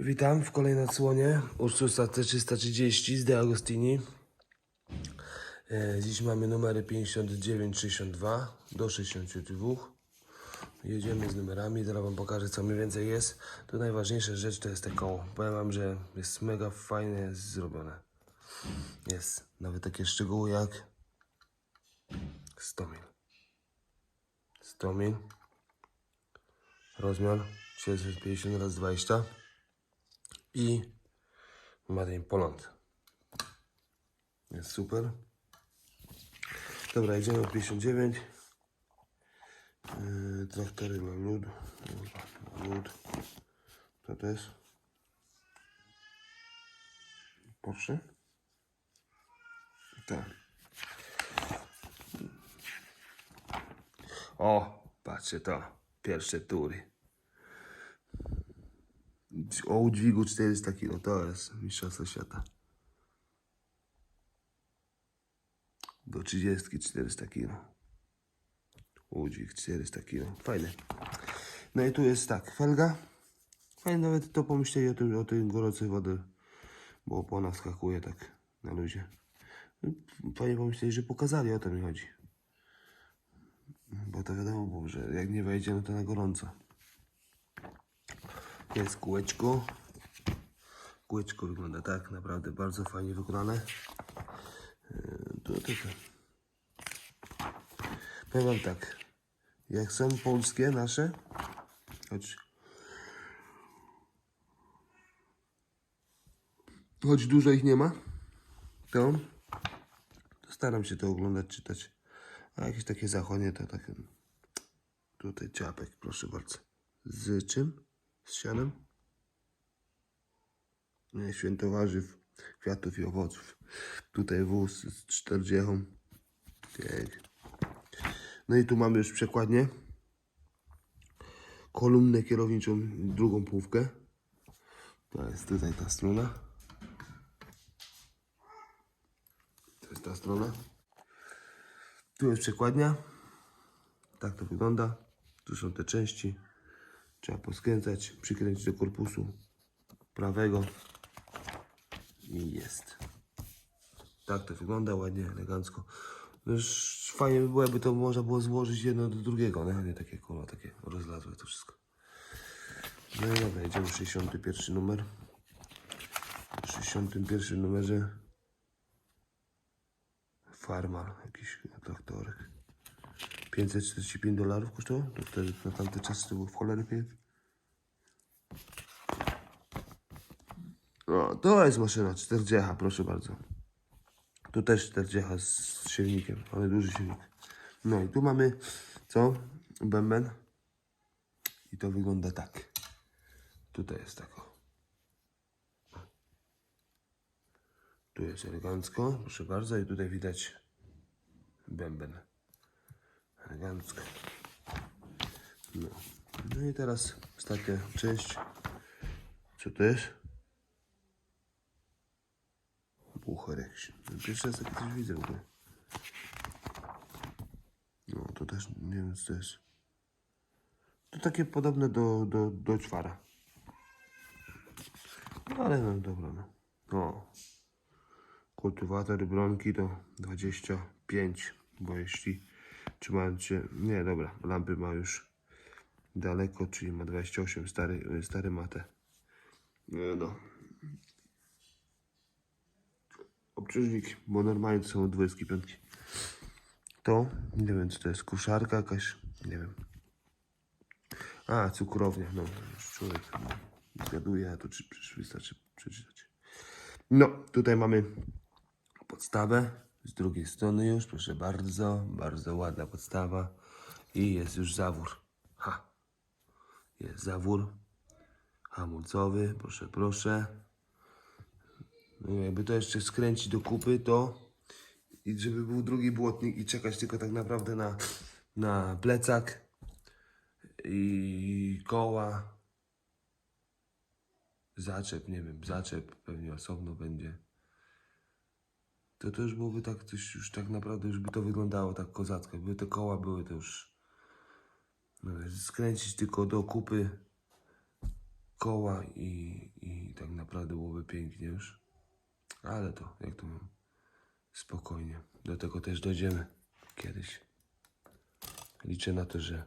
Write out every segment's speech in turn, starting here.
Witam w kolejnej odsłonie Ursusa T330 z De Agostini. E, Dziś mamy numery 59-62 do 62. Jedziemy z numerami, zaraz Wam pokażę co mniej więcej jest. Tu najważniejsza rzecz to jest te koło. Powiem Wam, że jest mega fajnie zrobione. Jest nawet takie szczegóły jak 100 mil. 100 mil. Rozmiar 750 x 20 i Made Poland. Jest super. Dobra, jedziemy 59. Yy, traktory mam lód. Lód. To jest? Porsche? Tak. O, patrzcie to. Pierwsze tury. O udźwigu 400 kg, to jest mistrzostwo świata. Do 30 400 kg. Udźwig 400 kg. Fajne. No i tu jest tak, felga. Fajnie nawet to pomyśleli o tym, o tej gorącej wody, bo opona skakuje tak na luzie. Fajnie pomyśleli, że pokazali, o to mi chodzi. Bo to wiadomo było, że jak nie wejdzie, no to na gorąco. Jest kółeczko. Kółeczko wygląda tak, naprawdę bardzo fajnie wykonane. Yy, To, to. Powiem tak, jak są polskie nasze, choć, choć dużo ich nie ma, to, to staram się to oglądać, czytać. A jakieś takie zachodnie to takie, tutaj ciapek, proszę bardzo. Z czym? Z sianem? Święto warzyw, kwiatów i owoców. Tutaj wóz z 40. Tak. No i tu mamy już przekładnię. Kolumnę kierowniczą, drugą półkę. To jest tutaj ta strona. To jest ta strona. Tu jest przekładnia. Tak to wygląda. Tu są te części. Trzeba poskręcać, przykręcić do korpusu prawego i jest. Tak to wygląda, ładnie, elegancko. No Już fajnie by było, jakby to można było złożyć jedno do drugiego, nie? nie takie koła, takie rozlazłe to wszystko. No i dobra, jedziemy 61 numer. W 61 numerze Farmar, jakiś traktorek. 545 dolarów kosztował? To wtedy na tamte czasy to było w cholerę pieniędzy. O, to jest maszyna 40, proszę bardzo. Tu też 40 z silnikiem, ale duży silnik. No i tu mamy co? Bęben. I to wygląda tak. Tutaj jest tak. Tu jest elegancko, proszę bardzo. I tutaj widać bęben. Elegancko. No. no i teraz ostatnia część. Co to jest? Bucherek. Pierwszy raz takie coś widzę w ogóle. No to też nie wiem co to jest. To takie podobne do, do, do czwara. No ale no dobra no. O. Kultywator bronki to 25, bo jeśli nie dobra, lampy ma już daleko, czyli ma 28, stary, stary ma te. E, No. Obciążnik, bo normalnie to są 25. To, nie wiem co to jest, kuszarka jakaś, nie wiem. A, cukrownia, no, już człowiek zgaduje, a to czy, przecież wystarczy przeczytać. No, tutaj mamy podstawę z drugiej strony już, proszę bardzo, bardzo ładna podstawa i jest już zawór. Ha, jest zawór hamulcowy, proszę, proszę. No, jakby to jeszcze skręcić do kupy, to i żeby był drugi błotnik i czekać tylko tak naprawdę na, na plecak i koła. Zaczep, nie wiem, zaczep pewnie osobno będzie. To to już byłoby tak, coś już tak naprawdę już by to wyglądało tak kozacko. By te koła były to już no, skręcić tylko do kupy koła i, i tak naprawdę byłoby pięknie już. Ale to, jak to mam, spokojnie. Do tego też dojdziemy kiedyś. Liczę na to, że,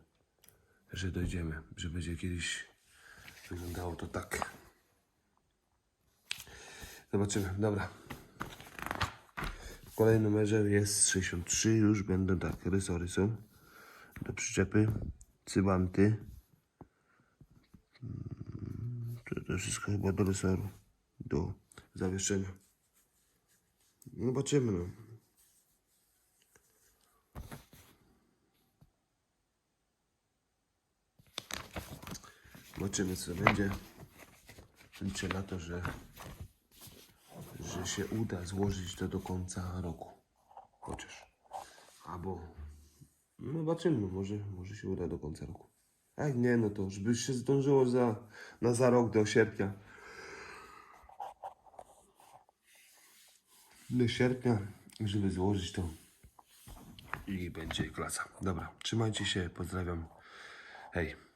że dojdziemy, że będzie kiedyś wyglądało to tak. Zobaczymy, dobra. W kolejnym numerze jest 63, już będą tak, rysory są. Do przyczepy, cybanty. Mm, To, to wszystko chyba do rysoru, do zawieszenia. No Zobaczymy, no. Zobaczymy, co będzie. Liczę na to, że, że się uda złożyć to do końca roku. Chociaż. Albo. No zobaczymy, może, może się uda do końca roku. A jak nie, no to żeby się zdążyło za, na za rok do sierpnia. Do sierpnia, żeby złożyć to. I będzie klasa. Dobra, trzymajcie się, pozdrawiam. Hej.